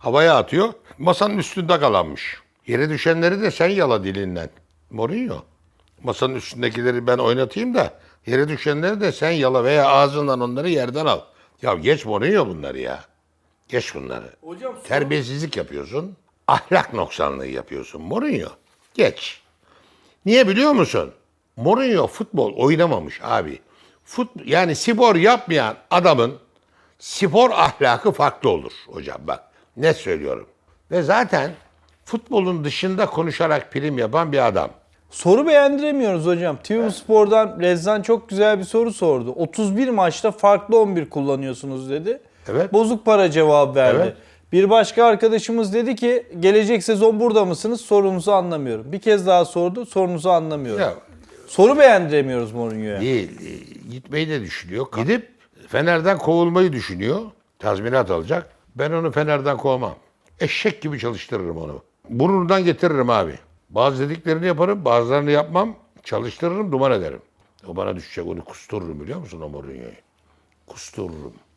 Havaya atıyor. Masanın üstünde kalanmış. Yere düşenleri de sen yala dilinden. Mourinho. Masanın üstündekileri ben oynatayım da yere düşenleri de sen yala veya ağzından onları yerden al. Ya geç Mourinho bunları ya. Geç bunları. Hocam Terbiyesizlik yapıyorsun. Ahlak noksanlığı yapıyorsun. Mourinho. Geç. Niye biliyor musun? Mourinho futbol oynamamış abi. Fut, yani spor yapmayan adamın spor ahlakı farklı olur hocam bak. Ne söylüyorum. Ve zaten futbolun dışında konuşarak prim yapan bir adam. Soru beğendiremiyoruz hocam. TV Spor'dan Rezzan çok güzel bir soru sordu. 31 maçta farklı 11 kullanıyorsunuz dedi. Evet. Bozuk para cevap verdi. Evet. Bir başka arkadaşımız dedi ki gelecek sezon burada mısınız? Sorunuzu anlamıyorum. Bir kez daha sordu. Sorunuzu anlamıyorum. Ya Soru beğendiremiyoruz Mourinho'ya. değil, gitmeyi de düşünüyor. Gidip Fener'den kovulmayı düşünüyor. Tazminat alacak. Ben onu Fener'den kovmam. Eşek gibi çalıştırırım onu. Burnundan getiririm abi. Bazı dediklerini yaparım, bazılarını yapmam. Çalıştırırım, duman ederim. O bana düşecek, onu kustururum biliyor musun o Mourinho'yu? Kustururum.